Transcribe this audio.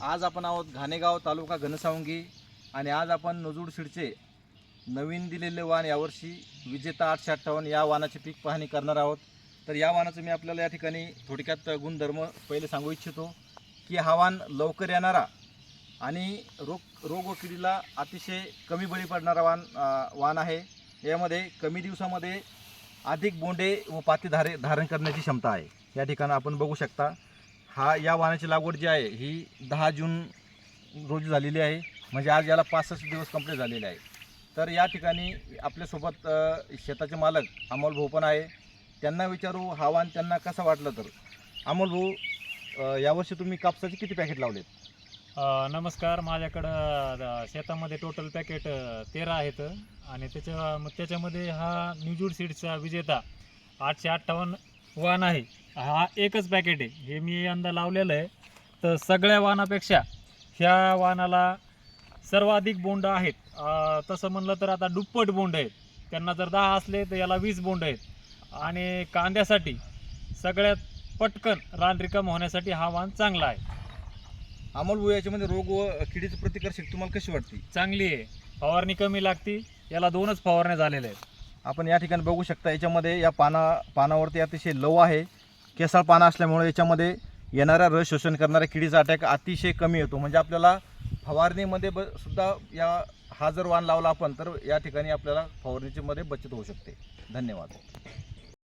आज आपण आहोत घाणेगाव तालुका घनसावंगी आणि आज आपण नजूड शिडचे नवीन दिलेले वाण यावर्षी विजेता आठशे अठ्ठावन्न या वानाची पीक पाहणी करणार आहोत. तर या वानाचं मी आपल्याला या ठिकाणी थोडक्यात गुणधर्म पहिले सांगू इच्छितो की हा वाण लवकर येणारा आणि रोग रोग व किडीला अतिशय कमी बळी पडणारा वाण वाण आहे. यामध्ये कमी दिवसामध्ये अधिक बोंडे व पाती धारे धारण करण्याची क्षमता आहे. या ठिकाणी आपण बघू शकता हा या वाहनाची लागवड जी आहे ही दहा जून रोजी झालेली आहे. म्हणजे आज याला पासष्ट दिवस कंप्लीट झालेले आहे. तर या ठिकाणी आपल्यासोबत शेताचे मालक अमोल भाऊ पण आहे. त्यांना विचारू हा वाहन त्यांना कसं वाटलं तर? अमोल भाऊ यावर्षी तुम्ही कापसाचे किती पॅकेट लावलेत? नमस्कार. माझ्याकडं शेतामध्ये टोटल पॅकेट तेरा आहेत. आणि त्याच्या मग त्याच्यामध्ये हा न्यूजूड सीड्सचा विजेता आठशे अठ्ठावन्न वाण आहे. हा एकच पॅकेट आहे. हे मी यंदा लावलेलं आहे. तर सगळ्या वाणापेक्षा ह्या वाणाला सर्वाधिक बोंड आहेत. तसं म्हणलं तर आता दुप्पट बोंड आहेत. त्यांना जर दहा असले तर याला वीस बोंड आहेत. आणि कांद्यासाठी सगळ्यात पटकन रान रिकाम होण्यासाठी हा वाण चांगला आहे. अमोल भाऊ याच्यामध्ये रोग व किडीची प्रतिकार शक्ती तुम्हाला कशी वाटते? चांगली आहे. फवारणी कमी लागती. याला दोनच फवारण्या झालेल्या आहेत. आपण या ठिकाणी बघू शकता याच्यामध्ये या पाना पानावरती अतिशय लव आहे. केसाळ पानं असल्यामुळे याच्यामध्ये येणाऱ्या रस शोषण करणाऱ्या किडीचा अटॅक अतिशय कमी येतो. म्हणजे आपल्याला फवारणीमध्ये ब सुद्धा या हा जर वाण लावला आपण तर या ठिकाणी आपल्याला फवारणीची मध्ये बचत होऊ शकते. धन्यवाद.